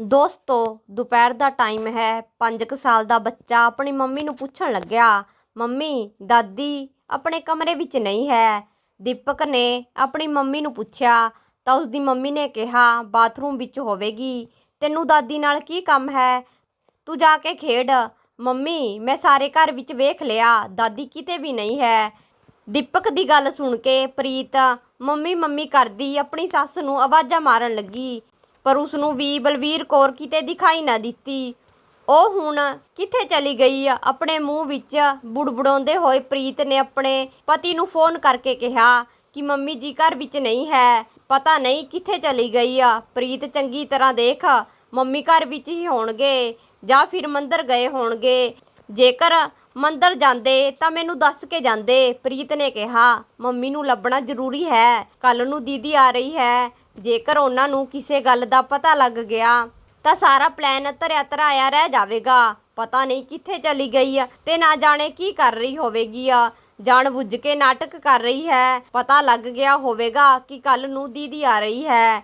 ਦੋਸਤੋ, ਦੁਪਹਿਰ ਦਾ ਟਾਈਮ ਹੈ। 5 ਸਾਲ ਦਾ ਬੱਚਾ ਆਪਣੀ ਮੰਮੀ ਨੂੰ ਪੁੱਛਣ ਲੱਗਿਆ, ਮੰਮੀ, ਦਾਦੀ ਆਪਣੇ ਕਮਰੇ ਵਿੱਚ ਨਹੀਂ ਹੈ। ਦੀਪਕ ਨੇ ਆਪਣੀ ਮੰਮੀ ਨੂੰ ਪੁੱਛਿਆ, ਤਾਂ ਉਸਦੀ ਮੰਮੀ ਨੇ ਕਿਹਾ, ਬਾਥਰੂਮ ਵਿੱਚ ਹੋਵੇਗੀ। ਤੈਨੂੰ ਦਾਦੀ ਨਾਲ ਕੀ ਕੰਮ ਹੈ? ਤੂੰ ਜਾ ਕੇ ਖੇਡ। ਮੰਮੀ, ਮੈਂ ਸਾਰੇ ਘਰ ਵਿੱਚ ਵੇਖ ਲਿਆ, ਦਾਦੀ ਕਿਤੇ ਵੀ ਨਹੀਂ ਹੈ। ਦੀਪਕ ਦੀ ਗੱਲ ਸੁਣ ਕੇ ਪ੍ਰੀਤ ਮੰਮੀ ਮੰਮੀ ਕਰਦੀ ਆਪਣੀ ਸੱਸ ਨੂੰ ਆਵਾਜ਼ਾਂ ਮਾਰਨ ਲੱਗੀ। ਪਰ ਉਸ ਨੂੰ ਵੀ ਬਲਵੀਰ ਕੌਰ ਕਿਤੇ ਦਿਖਾਈ ਨਾ ਦਿੱਤੀ। ਉਹ ਹੁਣ ਕਿੱਥੇ ਚਲੀ ਗਈ ਆ? ਆਪਣੇ ਮੂੰਹ ਵਿੱਚ ਬੁੜਬੁੜਾਉਂਦੇ ਹੋਏ ਪ੍ਰੀਤ ਨੇ ਆਪਣੇ ਪਤੀ ਨੂੰ ਫੋਨ ਕਰਕੇ ਕਿਹਾ ਕਿ ਮੰਮੀ ਜੀ ਘਰ ਵਿੱਚ ਨਹੀਂ ਹੈ, ਪਤਾ ਨਹੀਂ ਕਿੱਥੇ ਚਲੀ ਗਈ ਆ। ਪ੍ਰੀਤ ਚੰਗੀ ਤਰ੍ਹਾਂ ਦੇਖ, ਮੰਮੀ ਘਰ ਵਿੱਚ ਹੀ ਹੋਣਗੇ ਜਾਂ ਫਿਰ ਮੰਦਰ ਗਏ ਹੋਣਗੇ। ਜੇਕਰ ਮੰਦਰ ਜਾਂਦੇ ਤਾਂ ਮੈਨੂੰ ਦੱਸ ਕੇ ਜਾਂਦੇ, ਪ੍ਰੀਤ ਨੇ ਕਿਹਾ। ਮੰਮੀ ਨੂੰ ਲੱਭਣਾ ਜ਼ਰੂਰੀ ਹੈ। ਕੱਲ ਨੂੰ ਦੀਦੀ ਆ ਰਹੀ ਹੈ। ਜੇਕਰ ਉਹਨਾਂ ਨੂੰ ਕਿਸੇ ਗੱਲ ਦਾ ਪਤਾ ਲੱਗ ਗਿਆ, ਤਾਂ ਸਾਰਾ ਪਲਾਨ ਧਰਿਆ ਧਰਾਇਆ ਰਹਿ ਜਾਵੇਗਾ। ਪਤਾ ਨਹੀਂ ਕਿੱਥੇ ਚਲੀ ਗਈ ਆ ਤੇ ਨਾ ਜਾਣੇ ਕੀ ਕਰ ਰਹੀ ਹੋਵੇਗੀ ਆ। ਜਾਣ ਬੁੱਝ ਕੇ ਨਾਟਕ ਕਰ ਰਹੀ ਹੈ। ਪਤਾ ਲੱਗ ਗਿਆ ਹੋਵੇਗਾ ਕਿ ਕੱਲ ਨੂੰ ਦੀਦੀ ਆ ਰਹੀ ਹੈ।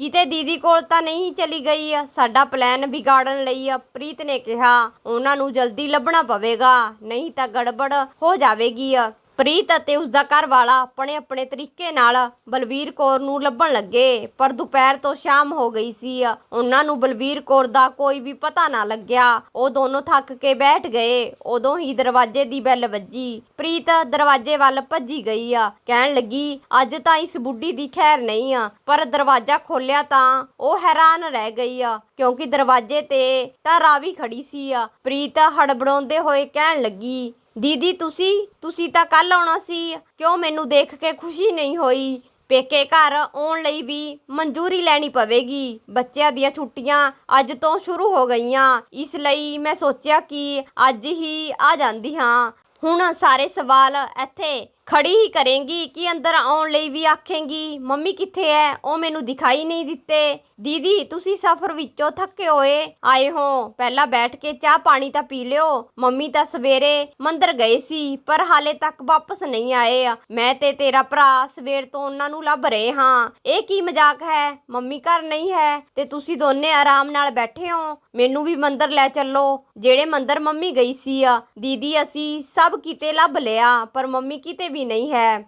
ਕਿਤੇ ਦੀਦੀ ਕੋਲ ਤਾਂ ਨਹੀਂ ਚਲੀ ਗਈ ਆ। ਸਾਡਾ ਪਲਾਨ ਵਿਗਾੜਨ ਲਈ ਆ, ਪ੍ਰੀਤ ਨੇ ਕਿਹਾ। ਉਹਨਾਂ ਨੂੰ ਜਲਦੀ ਲੱਭਣਾ ਪਵੇਗਾ, ਨਹੀਂ ਤਾਂ ਗੜਬੜ ਹੋ ਜਾਵੇਗੀ ਆ। ਪ੍ਰੀਤ ਅਤੇ ਉਸ ਦਾ ਘਰ ਵਾਲਾ ਆਪਣੇ ਆਪਣੇ ਤਰੀਕੇ ਨਾਲ ਬਲਵੀਰ ਕੌਰ ਨੂੰ ਲੱਭਣ ਲੱਗੇ, ਪਰ ਦੁਪਹਿਰ ਤੋਂ ਸ਼ਾਮ ਹੋ ਗਈ ਸੀ। ਉਹਨਾਂ ਨੂੰ ਬਲਵੀਰ ਕੌਰ ਦਾ ਕੋਈ ਵੀ ਪਤਾ ਨਾ ਲੱਗਿਆ। ਉਹ ਦੋਨੋਂ ਥੱਕ ਕੇ ਬੈਠ ਗਏ। ਉਦੋਂ ਹੀ ਦਰਵਾਜ਼ੇ ਦੀ ਬੈਲ ਵੱਜੀ। ਪ੍ਰੀਤ ਦਰਵਾਜ਼ੇ ਵੱਲ ਭੱਜੀ ਗਈ। ਆ ਕਹਿਣ ਲੱਗੀ, ਅੱਜ ਤਾਂ ਇਸ ਬੁੱਢੀ ਦੀ ਖੈਰ ਨਹੀਂ ਆ, ਪਰ ਦਰਵਾਜ਼ਾ ਖੋਲਿਆ ਤਾਂ ਉਹ ਹੈਰਾਨ ਰਹਿ ਗਈ ਆ। ਕਿਉਂਕਿ ਦਰਵਾਜ਼ੇ ਤੇ ਤਾਂ ਰਾਵੀ ਖੜੀ ਸੀ। ਆ ਪ੍ਰੀਤ ਹੜਬੜਾਉਂਦੇ ਹੋਏ ਕਹਿਣ ਲੱਗੀ ਦੀਦੀ, ਤੁਸੀਂ ਤੁਸੀਂ ਤਾਂ ਕੱਲ ਆਉਣਾ ਸੀ, ਕਿਉਂ ਮੈਨੂੰ ਦੇਖ ਕੇ ਖੁਸ਼ੀ ਨਹੀਂ ਹੋਈ? ਪੇਕੇ ਘਰ ਆਉਣ ਲਈ ਵੀ ਮਨਜ਼ੂਰੀ ਲੈਣੀ ਪਵੇਗੀ। ਬੱਚਿਆਂ ਦੀਆਂ ਛੁੱਟੀਆਂ ਅੱਜ ਤੋਂ ਸ਼ੁਰੂ ਹੋ ਗਈਆਂ। ਇਸ ਲਈ ਮੈਂ ਸੋਚਿਆ ਕਿ ਅੱਜ ਹੀ ਆ ਜਾਂਦੀ ਹਾਂ। ਹੁਣ ਸਾਰੇ ਸਵਾਲ ਇੱਥੇ ਖੜੀ ਹੀ ਕਰੇਂਗੀ ਕਿ ਅੰਦਰ ਆਉਣ ਲਈ ਵੀ ਆਖੇਂਗੀ, ਮੰਮੀ ਕਿੱਥੇ ਹੈ ਉਹ ਮੈਨੂੰ ਦਿਖਾਈ ਨਹੀਂ ਦਿੱਤੇ। ਦੀਦੀ, ਤੁਸੀਂ ਸਫ਼ਰ ਵਿੱਚੋਂ ਥੱਕੇ ਹੋਏ? ਆਏ ਹੋ। ਪਹਿਲਾਂ ਬੈਠ ਕੇ ਚਾਹ ਪਾਣੀ ਤਾਂ ਪੀ ਲਿਓ। ਮੰਮੀ ਤਾਂ ਸਵੇਰੇ ਮੰਦਰ ਗਏ ਸੀ, ਪਰ ਹਾਲੇ ਤੱਕ ਵਾਪਸ ਨਹੀਂ ਆਏ ਆ। ਮੈਂ ਤੇ ਤੇਰਾ ਭਰਾ ਸਵੇਰ ਤੋਂ ਉਹਨਾਂ ਨੂੰ ਲੱਭ ਰਹੇ ਹਾਂ। ਇਹ ਕੀ ਮਜ਼ਾਕ ਹੈ? ਮੰਮੀ ਘਰ ਨਹੀਂ ਹੈ। ਤੇ ਤੁਸੀਂ ਦੋਨੇ ਆਰਾਮ ਨਾਲ ਬੈਠੇ ਹੋ। ਮੈਨੂੰ ਵੀ ਮੰਦਰ ਲੈ ਚੱਲੋ, ਜਿਹੜੇ ਮੰਦਰ ਮੰਮੀ ਗਈ ਸੀ ਆ। ਦੀਦੀ, ਅਸੀਂ ਸਭ ਕਿਤੇ ਲੱਭ ਲਿਆ, ਪਰ ਮੰਮੀ ਕਿਤੇ ਵੀ ਨਹੀਂ ਹੈ।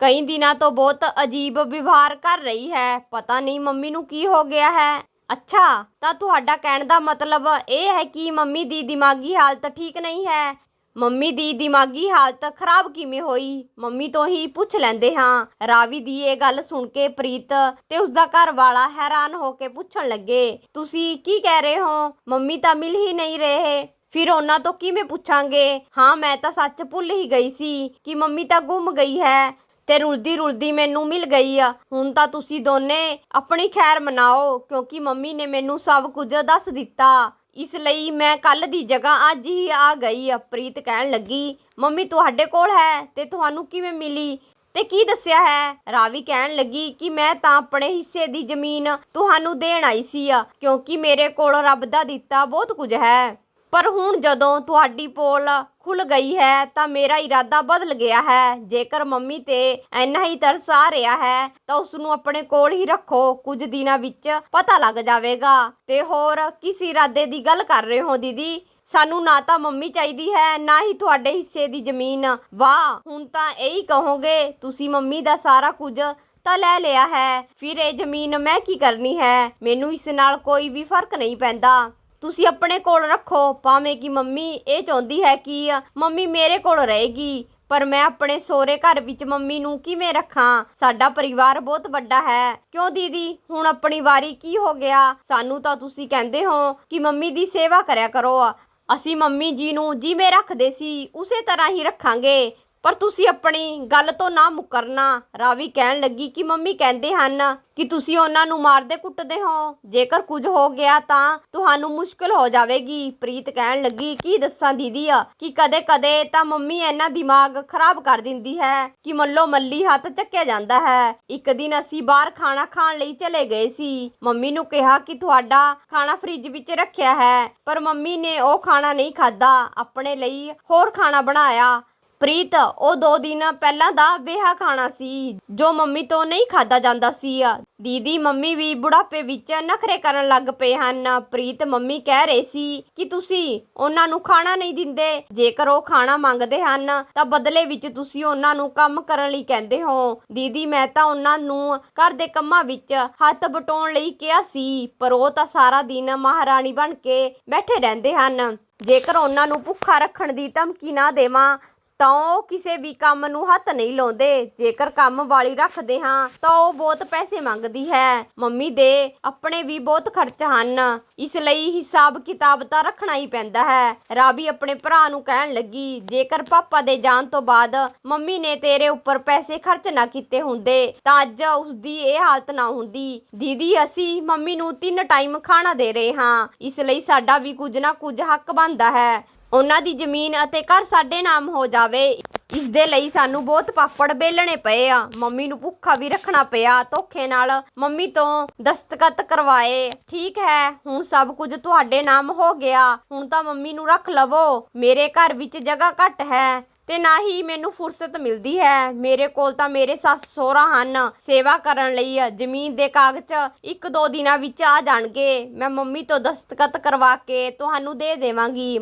ਕਈ ਦਿਨਾਂ ਤੋਂ ਬਹੁਤ ਅਜੀਬ ਵਿਵਹਾਰ ਕਰ ਰਹੀ ਹੈ। ਪਤਾ ਨਹੀਂ ਮੰਮੀ ਨੂੰ ਕੀ ਹੋ ਗਿਆ ਹੈ। ਅੱਛਾ, ਤਾਂ ਤੁਹਾਡਾ ਕਹਿਣ ਦਾ ਮਤਲਬ ਇਹ ਹੈ ਕਿ ਮੰਮੀ ਦੀ ਦਿਮਾਗੀ ਹਾਲਤ ਠੀਕ ਨਹੀਂ ਹੈ। ਮੰਮੀ ਦੀ ਦਿਮਾਗੀ ਹਾਲਤ ਖਰਾਬ ਕਿਵੇਂ ਹੋਈ? ਮੰਮੀ ਤੋਂ ਹੀ ਪੁੱਛ ਲੈਂਦੇ ਹਾਂ। ਰਾਵੀ ਦੀ ਇਹ ਗੱਲ ਸੁਣ ਕੇ ਪ੍ਰੀਤ ਤੇ ਉਸ ਦਾ ਘਰ ਵਾਲਾ ਹੈਰਾਨ ਹੋ ਕੇ ਪੁੱਛਣ ਲੱਗੇ, ਤੁਸੀਂ ਕੀ ਕਹਿ ਰਹੇ ਹੋ? ਮੰਮੀ ਤਾਂ ਮਿਲ ਹੀ ਨਹੀਂ ਰਹੇ। ਫਿਰ ਉਹਨਾਂ ਤੋਂ ਕਿਵੇਂ ਪੁੱਛਾਂਗੇ? ਹਾਂ, ਮੈਂ ਤਾਂ ਸੱਚ ਭੁੱਲ ਹੀ ਗਈ ਸੀ ਕਿ ਮੰਮੀ ਤਾਂ ਗੁੰਮ ਗਈ ਹੈ ਤੇ ਰੁਲਦੀ ਰੁਲਦੀ ਮੈਨੂੰ ਮਿਲ ਗਈ ਆ। ਹੁਣ ਤਾਂ ਤੁਸੀਂ ਦੋਨੇ ਆਪਣੀ ਖੈਰ ਮਨਾਓ, ਕਿਉਂਕਿ ਮੰਮੀ ਨੇ ਮੈਨੂੰ ਸਭ ਕੁਝ ਦੱਸ ਦਿੱਤਾ। ਇਸ ਲਈ ਮੈਂ ਕੱਲ ਦੀ ਜਗ੍ਹਾ ਅੱਜ ਹੀ ਆ ਗਈ ਆ। ਪ੍ਰੀਤ ਕਹਿਣ ਲੱਗੀ, ਮੰਮੀ, ਤੁਹਾਡੇ ਕੋਲ ਹੈ ਤੇ ਤੁਹਾਨੂੰ ਕਿਵੇਂ ਮਿਲੀ? ਤੇ ਕੀ ਦੱਸਿਆ ਹੈ? ਰਾਵੀ ਕਹਿਣ ਲੱਗੀ ਕਿ ਮੈਂ ਤਾਂ ਆਪਣੇ ਹਿੱਸੇ ਦੀ ਜ਼ਮੀਨ ਤੁਹਾਨੂੰ ਦੇਣ ਆਈ ਸੀ ਆ, ਕਿਉਂਕਿ ਮੇਰੇ ਕੋਲ ਰੱਬ ਦਾ ਦਿੱਤਾ ਬਹੁਤ ਕੁਝ ਹੈ। ਪਰ ਹੁਣ ਜਦੋਂ ਤੁਹਾਡੀ ਪੋਲ ਖੁੱਲ ਗਈ ਹੈ ਤਾਂ ਮੇਰਾ ਇਰਾਦਾ ਬਦਲ ਗਿਆ ਹੈ। ਜੇਕਰ ਮੰਮੀ ਤੇ ਇੰਨਾ ਹੀ ਤਰਸ ਆ ਰਿਹਾ ਹੈ, ਤਾਂ ਉਸ ਨੂੰ ਆਪਣੇ ਕੋਲ ਹੀ ਰੱਖੋ। ਕੁਝ ਦਿਨਾਂ ਵਿੱਚ ਪਤਾ ਲੱਗ ਜਾਵੇਗਾ। ਤੇ ਹੋਰ, ਕਿਸ ਇਰਾਦੇ ਦੀ ਗੱਲ ਕਰ ਰਹੇ ਹੋ ਦੀਦੀ? ਸਾਨੂੰ ਨਾ ਤਾਂ ਮੰਮੀ ਚਾਹੀਦੀ ਹੈ, ਨਾ ਹੀ ਤੁਹਾਡੇ ਹਿੱਸੇ ਦੀ ਜ਼ਮੀਨ। ਵਾਹ, ਹੁਣ ਤਾਂ ਇਹੀ ਕਹੋਗੇ, ਤੁਸੀਂ ਮੰਮੀ ਦਾ ਸਾਰਾ ਕੁਝ ਤਾਂ ਲੈ ਲਿਆ ਹੈ। ਫਿਰ ਇਹ ਜ਼ਮੀਨ ਮੈਂ ਕੀ ਕਰਨੀ ਹੈ? ਮੈਨੂੰ ਇਸ ਨਾਲ ਕੋਈ ਵੀ ਫ਼ਰਕ ਨਹੀਂ ਪੈਂਦਾ। ਤੁਸੀਂ ਆਪਣੇ ਕੋਲ ਰੱਖੋ, ਭਾਵੇਂ ਕਿ ਮੰਮੀ ਇਹ ਚਾਹੁੰਦੀ ਹੈ ਕਿ ਮੰਮੀ ਮੇਰੇ ਕੋਲ ਰਹੇਗੀ, ਪਰ ਮੈਂ ਆਪਣੇ ਸੋਹਰੇ ਘਰ ਵਿੱਚ ਮੰਮੀ ਨੂੰ ਕਿਵੇਂ ਰੱਖਾਂ? ਸਾਡਾ ਪਰਿਵਾਰ ਬਹੁਤ ਵੱਡਾ ਹੈ। ਕਿਉਂ ਦੀਦੀ? ਹੁਣ ਆਪਣੀ ਵਾਰੀ ਕੀ ਹੋ ਗਿਆ? ਸਾਨੂੰ ਤਾਂ ਤੁਸੀਂ ਕਹਿੰਦੇ ਹੋ ਕਿ ਮੰਮੀ ਦੀ ਸੇਵਾ ਕਰਿਆ ਕਰੋ। ਅਸੀਂ ਮੰਮੀ ਜੀ ਨੂੰ ਜਿਵੇਂ ਰੱਖਦੇ ਸੀ, ਉਸੇ ਤਰ੍ਹਾਂ ਹੀ ਰੱਖਾਂਗੇ। ਪਰ ਤੁਸੀਂ ਆਪਣੀ ਗੱਲ ਤੋਂ ਨਾ ਮੁਕਰਨਾ। ਰਾਵੀ ਕਹਿਣ ਲੱਗੀ ਕਿ ਮੰਮੀ ਕਹਿੰਦੇ ਹਨ ਕਿ ਤੁਸੀਂ ਉਹਨਾਂ ਨੂੰ ਮਾਰਦੇ ਕੁੱਟਦੇ ਹੋ। ਜੇਕਰ ਕੁਝ ਹੋ ਗਿਆ ਤਾਂ ਤੁਹਾਨੂੰ ਮੁਸ਼ਕਲ ਹੋ ਜਾਵੇਗੀ। ਪ੍ਰੀਤ ਕਹਿਣ ਲੱਗੀ, ਕੀ ਦੱਸਾਂ ਦੀਦੀ? ਆ ਕਿ ਕਦੇ-ਕਦੇ ਤਾਂ ਮੰਮੀ ਇੰਨਾ ਦਿਮਾਗ ਖਰਾਬ ਕਰ ਦਿੰਦੀ ਹੈ ਕਿ ਮੱਲੋ ਮੱਲੀ ਹੱਥ ਚੱਕਿਆ ਜਾਂਦਾ ਹੈ। ਇੱਕ ਦਿਨ ਅਸੀਂ ਬਾਹਰ ਖਾਣਾ ਖਾਣ ਲਈ ਚਲੇ ਗਏ ਸੀ। ਮੰਮੀ ਨੂੰ ਕਿਹਾ ਕਿ ਤੁਹਾਡਾ ਖਾਣਾ ਫ੍ਰਿਜ ਵਿੱਚ ਰੱਖਿਆ ਹੈ, ਪਰ ਮੰਮੀ ਨੇ ਉਹ ਖਾਣਾ ਨਹੀਂ ਖਾਦਾ ਆਪਣੇ ਲਈ ਹੋਰ ਖਾਣਾ ਬਣਾਇਆ। ਪ੍ਰੀਤ, ਉਹ ਦੋ ਦਿਨ ਪਹਿਲਾਂ ਦਾ ਵਿਆਹ ਖਾਣਾ ਸੀ, ਜੋ ਮੰਮੀ ਤੋਂ ਨਹੀਂ ਖਾਦਾ ਜਾਂਦਾ ਸੀ। ਦੀਦੀ, ਮੰਮੀ ਵੀ ਬੁਢਾਪੇ ਵਿੱਚ ਨਖਰੇ ਕਰਨ ਲੱਗ ਪਏ ਹਨ। ਪ੍ਰੀਤ, ਮੰਮੀ ਕਹਿ ਰਹੇ ਸੀ ਕਿ ਤੁਸੀਂ ਉਹਨਾਂ ਨੂੰ ਖਾਣਾ ਨਹੀਂ ਦਿੰਦੇ। ਜੇਕਰ ਉਹ ਖਾਣਾ ਮੰਗਦੇ ਹਨ, ਤਾਂ ਬਦਲੇ ਵਿੱਚ ਤੁਸੀਂ ਉਹਨਾਂ ਨੂੰ ਕੰਮ ਕਰਨ ਲਈ ਕਹਿੰਦੇ ਹੋ। ਦੀਦੀ, ਮੈਂ ਤਾਂ ਉਹਨਾਂ ਨੂੰ ਘਰ ਦੇ ਕੰਮਾਂ ਵਿੱਚ ਹੱਥ ਬਟਾਉਣ ਲਈ ਕਿਹਾ ਸੀ, ਪਰ ਉਹ ਤਾਂ ਸਾਰਾ ਦਿਨ ਮਹਾਰਾਣੀ ਬਣ ਕੇ ਬੈਠੇ ਰਹਿੰਦੇ ਹਨ। ਜੇਕਰ ਉਹਨਾਂ ਨੂੰ ਭੁੱਖਾ ਰੱਖਣ ਦੀ ਧਮਕੀ ਨਾ ਦੇਵਾਂ ਤਾਂ ਉਹ ਕਿਸੇ ਵੀ ਕੰਮ ਨੂੰ ਹੱਥ ਨਹੀਂ ਲਾਉਂਦੇ। ਜੇਕਰ ਕੰਮ ਵਾਲੀ ਰੱਖਦੇ ਹਾਂ, ਤਾਂ ਉਹ ਬਹੁਤ ਪੈਸੇ ਮੰਗਦੀ ਹੈ। ਮੰਮੀ ਦੇ ਆਪਣੇ ਵੀ ਬਹੁਤ ਖਰਚ ਹਨ। ਇਸ ਲਈ ਹਿਸਾਬ ਕਿਤਾਬ ਤਾਂ ਰੱਖਣਾ ਹੀ ਪੈਂਦਾ ਹੈ। ਰਾਵੀ ਆਪਣੇ ਭਰਾ ਨੂੰ ਕਹਿਣ ਲੱਗੀ, ਜੇਕਰ ਪਾਪਾ ਦੇ ਜਾਣ ਤੋਂ ਬਾਅਦ ਮੰਮੀ ਨੇ ਤੇਰੇ ਉੱਪਰ ਪੈਸੇ ਖਰਚ ਨਾ ਕੀਤੇ ਹੁੰਦੇ, ਤਾਂ ਅੱਜ ਉਸਦੀ ਇਹ ਹਾਲਤ ਨਾ ਹੁੰਦੀ। ਦੀਦੀ, ਅਸੀਂ ਮੰਮੀ ਨੂੰ ਤਿੰਨ ਟਾਈਮ ਖਾਣਾ ਦੇ ਰਹੇ ਹਾਂ। ਇਸ ਲਈ ਸਾਡਾ ਵੀ ਕੁਝ ਨਾ ਕੁਝ ਹੱਕ ਬਣਦਾ ਹੈ। ਉਹਨਾਂ ਦੀ ਜ਼ਮੀਨ ਅਤੇ ਘਰ ਸਾਡੇ ਨਾਮ ਹੋ ਜਾਵੇ। ਇਸ ਦੇ ਲਈ ਸਾਨੂੰ ਬਹੁਤ ਪਾਪੜ ਬੇਲਣੇ ਪਏ ਆ। ਮੰਮੀ ਨੂੰ ਭੁੱਖਾ ਵੀ ਰੱਖਣਾ ਪਿਆ। ਧੋਖੇ ਨਾਲ ਮੰਮੀ ਤੋਂ ਦਸਤਖਤ ਕਰਵਾਏ। ਠੀਕ ਹੈ, ਹੁਣ ਸਭ ਕੁਝ ਤੁਹਾਡੇ ਨਾਮ ਹੋ ਗਿਆ। ਹੁਣ ਤਾਂ ਮੰਮੀ ਨੂੰ ਰੱਖ ਲਵੋ। ਮੇਰੇ ਘਰ ਵਿੱਚ ਜਗ੍ਹਾ ਘੱਟ ਹੈ ਤੇ ਨਾ ਹੀ ਮੈਨੂੰ ਫੁਰਸਤ ਮਿਲਦੀ ਹੈ। ਮੇਰੇ ਕੋਲ ਤਾਂ ਮੇਰੇ ਸੱਸ ਸੋਹਰਾ ਹਨ। ਸੇਵਾ ਕਰਨ ਲਈ ਜ਼ਮੀਨ ਦੇ ਕਾਗਜ਼ ਇੱਕ ਦੋ ਦਿਨਾਂ ਵਿੱਚ ਆ ਜਾਣਗੇ। ਮੈਂ ਮੰਮੀ ਤੋਂ ਦਸਤਖਤ ਕਰਵਾ ਕੇ ਤੁਹਾਨੂੰ ਦੇ ਦੇਵਾਂਗੀ।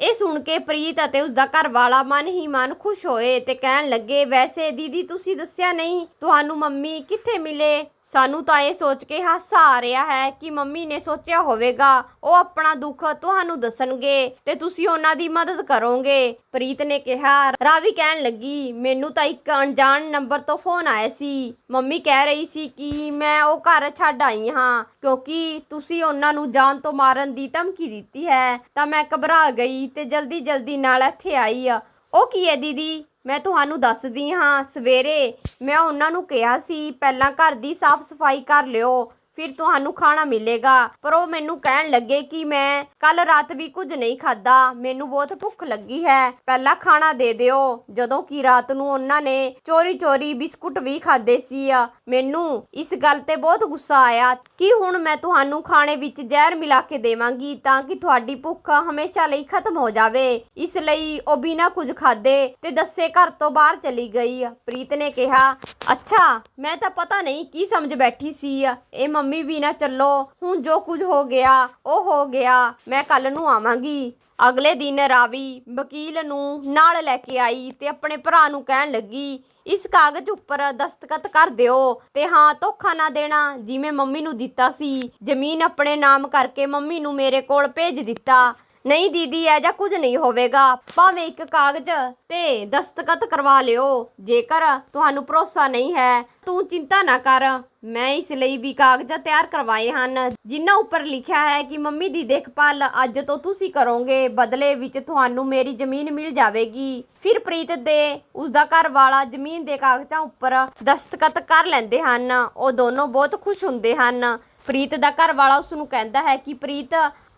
ਇਹ ਸੁਣ ਕੇ ਪ੍ਰੀਤ ਅਤੇ ਉਸਦਾ ਘਰ ਵਾਲਾ ਮਨ ਹੀ ਮਨ ਖੁਸ਼ ਹੋਏ ਤੇ ਕਹਿਣ ਲੱਗੇ, ਵੈਸੇ ਦੀਦੀ, ਤੁਸੀਂ ਦੱਸਿਆ ਨਹੀਂ, ਤੁਹਾਨੂੰ ਮੰਮੀ ਕਿੱਥੇ ਮਿਲੇ? ਸਾਨੂੰ ਤਾਂ ਇਹ ਸੋਚ ਕੇ ਹਾਸਾ ਆ ਰਿਹਾ ਹੈ ਕਿ ਮੰਮੀ ਨੇ ਸੋਚਿਆ ਹੋਵੇਗਾ, ਉਹ ਆਪਣਾ ਦੁੱਖ ਤੁਹਾਨੂੰ ਦੱਸਣਗੇ ਤੇ ਤੁਸੀਂ ਉਹਨਾਂ ਦੀ ਮਦਦ ਕਰੋਗੇ। ਪ੍ਰੀਤ ਨੇ ਕਿਹਾ, ਰਾਵੀ ਕਹਿਣ ਲੱਗੀ, ਮੈਨੂੰ ਤਾਂ ਇੱਕ ਅਣਜਾਣ ਨੰਬਰ ਤੋਂ ਫੋਨ ਆਇਆ ਸੀ। ਮੰਮੀ ਕਹਿ ਰਹੀ ਸੀ ਕਿ ਮੈਂ ਉਹ ਘਰ ਛੱਡ ਆਈ ਹਾਂ, ਕਿਉਂਕਿ ਤੁਸੀਂ ਉਹਨਾਂ ਨੂੰ ਜਾਨ ਤੋਂ ਮਾਰਨ ਦੀ ਧਮਕੀ ਦਿੱਤੀ ਹੈ। ਤਾਂ ਮੈਂ ਘਬਰਾ ਗਈ ਤੇ ਜਲਦੀ ਜਲਦੀ ਨਾਲ ਇੱਥੇ ਆਈ ਆ। ਉਹ ਕੀ ਹੈ ਦੀਦੀ? ਮੈਂ ਤੁਹਾਨੂੰ ਦੱਸਦੀ ਹਾਂ, ਸਵੇਰੇ ਮੈਂ ਉਹਨਾਂ ਨੂੰ ਕਿਹਾ ਸੀ, ਪਹਿਲਾਂ ਘਰ ਦੀ ਸਾਫ਼ ਸਫ਼ਾਈ ਕਰ ਲਿਓ। ਫਿਰ ਤੁਹਾਨੂੰ ਖਾਣਾ ਮਿਲੇਗਾ। ਪਰ ਉਹ ਮੈਨੂੰ ਕਹਿਣ ਲੱਗੇ ਕਿ ਮੈਂ ਕੱਲ ਰਾਤ ਵੀ ਕੁਝ ਨਹੀਂ ਖਾਦਾ ਮੈਨੂੰ ਬਹੁਤ ਭੁੱਖ ਲੱਗੀ ਹੈ। ਪਹਿਲਾਂ ਖਾਣਾ ਦੇ ਦਿਓ। ਜਦੋਂ ਕਿ ਰਾਤ ਨੂੰ ਉਹਨਾਂ ਨੇ ਚੋਰੀ ਚੋਰੀ ਬਿਸਕੁਟ ਵੀ ਖਾਦੇ ਸੀ। ਮੈਨੂੰ ਇਸ ਗੱਲ ਤੇ ਬਹੁਤ ਗੁੱਸਾ ਆਇਆ ਕਿ ਹੁਣ ਮੈਂ ਤੁਹਾਨੂੰ ਖਾਣੇ ਵਿੱਚ ਜ਼ਹਿਰ ਮਿਲਾ ਕੇ ਦੇਵਾਂਗੀ ਤਾਂ ਕਿ ਤੁਹਾਡੀ ਭੁੱਖ ਹਮੇਸ਼ਾ ਲਈ ਖਤਮ ਹੋ ਜਾਵੇ। ਇਸ ਲਈ ਉਹ ਬਿਨਾਂ ਕੁਝ ਖਾਦੇ ਤੇ ਦੱਸੇ ਘਰ ਤੋਂ ਬਾਹਰ ਚਲੀ ਗਈ। ਪ੍ਰੀਤ ਨੇ ਕਿਹਾ, ਅੱਛਾ, ਮੈਂ ਤਾਂ ਪਤਾ ਨਹੀਂ ਕੀ ਸਮਝ ਬੈਠੀ ਸੀ। ਇਹ ਮੰਮੀ ਮੰਮੀ ਵੀ ਨਾ ਚੱਲੋ। ਹੁਣ ਜੋ ਕੁਝ ਹੋ ਗਿਆ, ਉਹ ਹੋ ਗਿਆ। ਮੈਂ ਕੱਲ ਨੂੰ ਆਵਾਂਗੀ। ਅਗਲੇ ਦਿਨ ਰਾਵੀ ਵਕੀਲ ਨੂੰ ਨਾਲ ਲੈ ਕੇ ਆਈ ਤੇ ਆਪਣੇ ਭਰਾ ਨੂੰ ਕਹਿਣ ਲੱਗੀ, ਇਸ ਕਾਗਜ਼ ਉੱਪਰ ਦਸਤਖਤ ਕਰ ਦਿਓ ਤੇ ਹਾਂ, ਧੋਖਾ ਨਾ ਦੇਣਾ। ਜਿਵੇਂ ਮੰਮੀ ਨੂੰ ਦਿੱਤਾ ਸੀ। ਜ਼ਮੀਨ ਆਪਣੇ ਨਾਮ ਕਰਕੇ ਮੰਮੀ ਨੂੰ ਮੇਰੇ ਕੋਲ ਭੇਜ ਦਿੱਤਾ। ਨਹੀਂ ਦੀਦੀ ਐ ਜਾਂ ਕੁਝ ਨਹੀਂ ਹੋਵੇਗਾ। ਭਾਵੇਂ ਇੱਕ ਕਾਗਜ਼ ਤੇ ਦਸਤਖਤ ਕਰਵਾ ਲਿਓ, ਜੇਕਰ ਤੁਹਾਨੂੰ ਭਰੋਸਾ ਨਹੀਂ ਹੈ, ਤੂੰ ਚਿੰਤਾ ਨਾ ਕਰ। ਮੈਂ ਇਸ ਲਈ ਵੀ ਕਾਗਜ਼ ਤਿਆਰ ਕਰਵਾਏ ਹਨ, ਜਿਨ੍ਹਾਂ ਉੱਪਰ ਲਿਖਿਆ ਹੈ ਕਿ ਮੰਮੀ ਦੀ ਦੇਖਭਾਲ ਅੱਜ ਤੋਂ ਤੁਸੀਂ ਕਰੋਗੇ, ਬਦਲੇ ਵਿੱਚ ਤੁਹਾਨੂੰ ਮੇਰੀ ਜ਼ਮੀਨ ਮਿਲ ਜਾਵੇਗੀ। ਫਿਰ ਪ੍ਰੀਤ ਦੇ ਉਸਦਾ ਘਰ ਵਾਲਾ ਜ਼ਮੀਨ ਦੇ ਕਾਗਜ਼ਾਂ ਉੱਪਰ ਦਸਤਖਤ ਕਰ ਲੈਂਦੇ ਹਨ। ਉਹ ਦੋਨੋਂ ਬਹੁਤ ਖੁਸ਼ ਹੁੰਦੇ ਹਨ। ਪ੍ਰੀਤ ਦਾ ਘਰ ਵਾਲਾ ਉਸ ਨੂੰ ਕਹਿੰਦਾ ਹੈ ਕਿ ਪ੍ਰੀਤ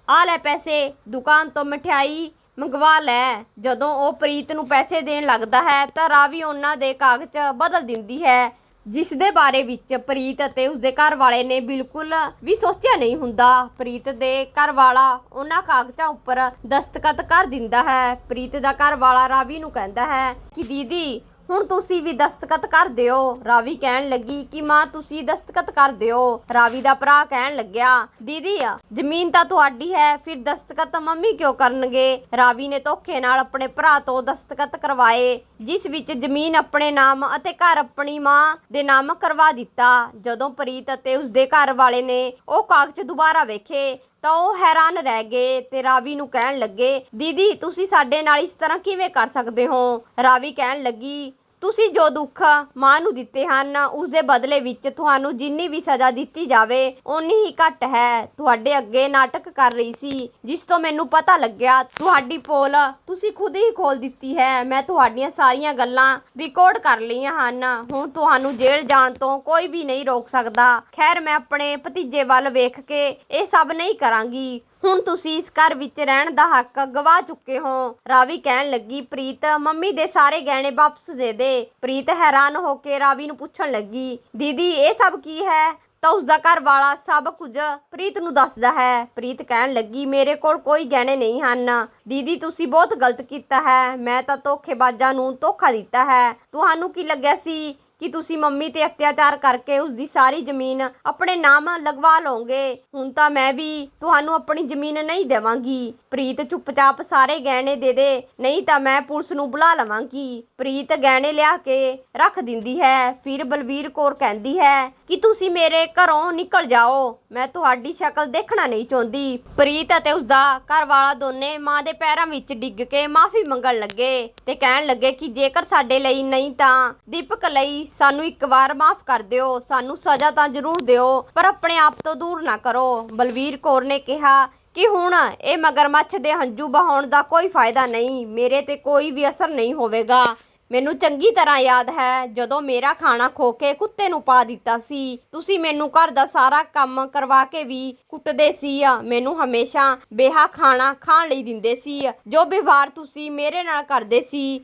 ਆ ਲੈ ਪੈਸੇ, ਦੁਕਾਨ ਤੋਂ ਮਠਿਆਈ ਮੰਗਵਾ ਲੈ। ਜਦੋਂ ਉਹ ਪ੍ਰੀਤ ਨੂੰ ਪੈਸੇ ਦੇਣ ਲੱਗਦਾ ਹੈ, ਤਾਂ ਰਾਵੀ ਉਹਨਾਂ ਦੇ ਕਾਗਜ਼ ਬਦਲ ਦਿੰਦੀ ਹੈ। ਜਿਸ ਦੇ ਬਾਰੇ ਵਿੱਚ ਪ੍ਰੀਤ ਅਤੇ ਉਸਦੇ ਘਰ ਵਾਲੇ ਨੇ ਬਿਲਕੁਲ ਵੀ ਸੋਚਿਆ ਨਹੀਂ ਹੁੰਦਾ। ਪ੍ਰੀਤ ਦੇ ਘਰ ਵਾਲਾ ਉਹਨਾਂ ਕਾਗਜ਼ਾਂ ਉੱਪਰ ਦਸਤਖਤ ਕਰ ਦਿੰਦਾ ਹੈ। ਪ੍ਰੀਤ ਦਾ ਘਰ ਵਾਲਾ ਰਾਵੀ ਨੂੰ ਕਹਿੰਦਾ ਹੈ ਕਿ ਦੀਦੀ ਹੁਣ ਤੁਸੀਂ ਵੀ ਦਸਤਖਤ ਕਰ ਦਿਓ। ਰਾਵੀ ਕਹਿਣ ਲੱਗੀ ਕਿ ਮਾਂ, ਤੁਸੀਂ ਦਸਤਖਤ ਕਰ ਦਿਓ। ਰਾਵੀ ਦਾ ਭਰਾ ਕਹਿਣ ਲੱਗਿਆ, ਦੀਦੀ ਆ ਜ਼ਮੀਨ ਤਾਂ ਤੁਹਾਡੀ ਹੈ, ਫਿਰ ਦਸਤਖਤ ਮੰਮੀ ਕਿਉਂ ਕਰਨਗੇ? ਰਾਵੀ ਨੇ ਧੋਖੇ ਨਾਲ ਆਪਣੇ ਭਰਾ ਤੋਂ ਦਸਤਖਤ ਕਰਵਾਏ, ਜਿਸ ਵਿੱਚ ਜ਼ਮੀਨ ਆਪਣੇ ਨਾਮ ਅਤੇ ਘਰ ਆਪਣੀ ਮਾਂ ਦੇ ਨਾਮ ਕਰਵਾ ਦਿੱਤਾ। ਜਦੋਂ ਪ੍ਰੀਤ ਅਤੇ ਉਸਦੇ ਘਰ ਵਾਲੇ ਨੇ ਉਹ ਕਾਗਜ਼ ਦੁਬਾਰਾ ਵੇਖੇ, ਤਾਂ ਉਹ ਹੈਰਾਨ ਰਹਿ ਗਏ ਤੇ ਰਾਵੀ ਨੂੰ ਕਹਿਣ ਲੱਗੇ, ਦੀਦੀ, ਤੁਸੀਂ ਸਾਡੇ ਨਾਲ ਇਸ ਤਰ੍ਹਾਂ ਕਿਵੇਂ ਕਰ ਸਕਦੇ ਹੋ? ਰਾਵੀ ਕਹਿਣ ਲੱਗੀ ਤੁਸੀਂ ਜੋ ਦੁੱਖ ਮਾਂ ਨੂੰ ਦਿੱਤੇ ਹਨ ਉਸ ਦੇ ਬਦਲੇ ਵਿੱਚ ਤੁਹਾਨੂੰ ਜਿੰਨੀ ਵੀ ਸਜ਼ਾ ਦਿੱਤੀ ਜਾਵੇ, ਓਨੀ ਹੀ ਘੱਟ ਹੈ। ਤੁਹਾਡੇ ਅੱਗੇ ਨਾਟਕ ਕਰ ਰਹੀ ਸੀ, ਜਿਸ ਤੋਂ ਮੈਨੂੰ ਪਤਾ ਲੱਗਿਆ, ਤੁਹਾਡੀ ਪੋਲ ਤੁਸੀਂ ਖੁਦ ਹੀ ਖੋਲ ਦਿੱਤੀ ਹੈ। ਮੈਂ ਤੁਹਾਡੀਆਂ ਸਾਰੀਆਂ ਗੱਲਾਂ ਰਿਕਾਰਡ ਕਰ ਲਈਆਂ ਹਨ। ਹੁਣ ਤੁਹਾਨੂੰ ਜੇਲ੍ਹ ਜਾਣ ਤੋਂ ਕੋਈ ਵੀ ਨਹੀਂ ਰੋਕ ਸਕਦਾ। ਖੈਰ, ਮੈਂ ਆਪਣੇ ਭਤੀਜੇ ਵੱਲ ਵੇਖ ਕੇ ਇਹ ਸਭ ਨਹੀਂ ਕਰਾਂਗੀ। ਹੁਣ ਤੁਸੀਂ ਇਸ ਘਰ ਵਿੱਚ ਰਹਿਣ ਦਾ ਹੱਕ ਗਵਾ ਚੁੱਕੇ ਹੋ। ਰਾਵੀ ਕਹਿਣ ਲੱਗੀ, ਪ੍ਰੀਤ, ਮੰਮੀ ਦੇ ਸਾਰੇ ਗਹਿਣੇ ਵਾਪਸ ਦੇ ਦੇ। ਪ੍ਰੀਤ ਹੈਰਾਨ ਹੋ ਕੇ ਰਾਵੀ ਨੂੰ ਪੁੱਛਣ ਲੱਗੀ, ਦੀਦੀ, ਇਹ ਸਭ ਕੀ ਹੈ? ਤਾਂ ਉਸਦਾ ਘਰ ਵਾਲਾ ਸਭ ਕੁਝ ਪ੍ਰੀਤ ਨੂੰ ਦੱਸਦਾ ਹੈ। ਪ੍ਰੀਤ ਕਹਿਣ ਲੱਗੀ, ਮੇਰੇ ਕੋਲ ਕੋਈ ਗਹਿਣੇ ਨਹੀਂ ਹਨ। ਦੀਦੀ, ਤੁਸੀਂ ਬਹੁਤ ਗਲਤ ਕੀਤਾ ਹੈ। ਮੈਂ ਤਾਂ ਧੋਖੇਬਾਜ਼ਾਂ ਨੂੰ ਧੋਖਾ ਦਿੱਤਾ ਹੈ। ਤੁਹਾਨੂੰ ਕੀ ਲੱਗਿਆ ਸੀ? ਕਿ ਤੁਸੀਂ ਮੰਮੀ ਤੇ ਅਤਿਆਚਾਰ ਕਰਕੇ ਉਸ ਦੀ ਸਾਰੀ ਜ਼ਮੀਨ ਆਪਣੇ ਨਾਮ ਲਗਵਾ ਲਓਗੇ। ਹੁਣ ਤਾਂ ਮੈਂ ਵੀ ਤੁਹਾਨੂੰ ਆਪਣੀ ਜ਼ਮੀਨ ਨਹੀਂ ਦੇਵਾਂਗੀ। ਪ੍ਰੀਤ ਚੁੱਪਚਾਪ ਸਾਰੇ ਗਹਿਣੇ ਦੇ ਦੇ, ਨਹੀਂ ਤਾਂ ਮੈਂ ਪੁਲਿਸ ਨੂੰ ਬੁਲਾ ਲਵਾਂਗੀ। ਪ੍ਰੀਤ ਗਹਿਣੇ ਲਿਆ ਕੇ ਰੱਖ ਦਿੰਦੀ ਹੈ। ਫਿਰ ਬਲਵੀਰ ਕੌਰ ਕਹਿੰਦੀ ਹੈ ਕਿ ਤੁਸੀਂ ਮੇਰੇ ਘਰੋਂ ਨਿਕਲ ਜਾਓ। ਮੈਂ ਤੁਹਾਡੀ ਸ਼ਕਲ ਦੇਖਣਾ ਨਹੀਂ ਚਾਹੁੰਦੀ। ਪ੍ਰੀਤ ਅਤੇ ਉਸਦਾ ਘਰ ਵਾਲਾ ਦੋਨੇ ਮਾਂ ਦੇ ਪੈਰਾਂ ਵਿੱਚ ਡਿੱਗ ਕੇ ਮਾਫੀ ਮੰਗਣ ਲੱਗੇ ਤੇ ਕਹਿਣ ਲੱਗੇ ਕਿ ਜੇਕਰ ਸਾਡੇ ਲਈ ਨਹੀਂ ਤਾਂ ਦੀਪਕ ਲਈ ਸਾਨੂੰ ਇੱਕ ਵਾਰ ਮਾਫ ਕਰ ਦਿਓ, ਸਾਨੂੰ ਸਜ਼ਾ ਤਾਂ ਜ਼ਰੂਰ ਦਿਓ, ਪਰ ਆਪਣੇ ਆਪ ਤੋਂ ਦੂਰ ਨਾ ਕਰੋ। ਬਲਵੀਰ ਕੌਰ ਨੇ ਕਿਹਾ ਕਿ ਹੁਣ ਇਹ ਮਗਰਮੱਛ ਦੇ ਹੰਝੂ ਬਹਾਉਣ ਦਾ ਕੋਈ ਫਾਇਦਾ ਨਹੀਂ, ਮੇਰੇ ਤੇ ਕੋਈ ਵੀ ਅਸਰ ਨਹੀਂ ਹੋਵੇਗਾ। ਮੈਨੂੰ ਚੰਗੀ ਤਰ੍ਹਾਂ ਯਾਦ ਹੈ, ਜਦੋਂ ਮੇਰਾ ਖਾਣਾ ਖੋ ਕੇ ਕੁੱਤੇ ਨੂੰ ਪਾ ਦਿੱਤਾ ਸੀ। ਤੁਸੀਂ ਮੈਨੂੰ ਘਰ ਦਾ ਸਾਰਾ ਕੰਮ ਕਰਵਾ ਕੇ ਵੀ ਕੁੱਟਦੇ ਸੀ ਮੈਨੂੰ ਹਮੇਸ਼ਾ ਬੇਹਾ ਖਾਣਾ ਖਾਣ ਲਈ ਦਿੰਦੇ ਸੀ, ਜੋ ਵਿਵਹਾਰ ਤੁਸੀਂ ਮੇਰੇ ਨਾਲ ਕਰਦੇ ਸੀ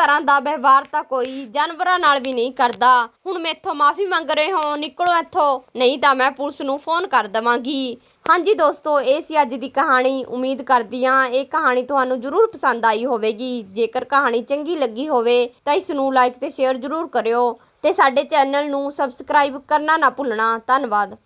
ਤਰ੍ਹਾਂ ਦਾ ਵਿਵਹਾਰ ਤਾਂ ਕੋਈ ਜਾਨਵਰਾਂ ਨਾਲ ਵੀ ਨਹੀਂ ਕਰਦਾ। ਹੁਣ ਮੈਥੋਂ ਮਾਫੀ ਮੰਗ ਰਹੇ ਹੋ, ਨਿਕਲੋ ਇੱਥੋਂ। ਨਹੀਂ ਤਾਂ ਮੈਂ ਪੁਲਿਸ ਨੂੰ ਫੋਨ ਕਰ ਦਵਾਂਗੀ। ਹਾਂਜੀ ਦੋਸਤੋ, ਇਹ ਸੀ ਅੱਜ ਦੀ ਕਹਾਣੀ। ਉਮੀਦ ਕਰਦੀ ਹਾਂ ਇਹ ਕਹਾਣੀ ਤੁਹਾਨੂੰ ਜ਼ਰੂਰ ਪਸੰਦ ਆਈ ਹੋਵੇਗੀ। ਜੇਕਰ ਕਹਾਣੀ ਚੰਗੀ ਲੱਗੀ ਹੋਵੇ ਤਾਂ ਇਸ ਨੂੰ ਲਾਈਕ ਤੇ ਸ਼ੇਅਰ ਜ਼ਰੂਰ ਕਰਿਓ। ਤੇ ਸਾਡੇ ਚੈਨਲ ਨੂੰ ਸਬਸਕ੍ਰਾਈਬ ਕਰਨਾ ਨਾ ਭੁੱਲਣਾ। ਧੰਨਵਾਦ।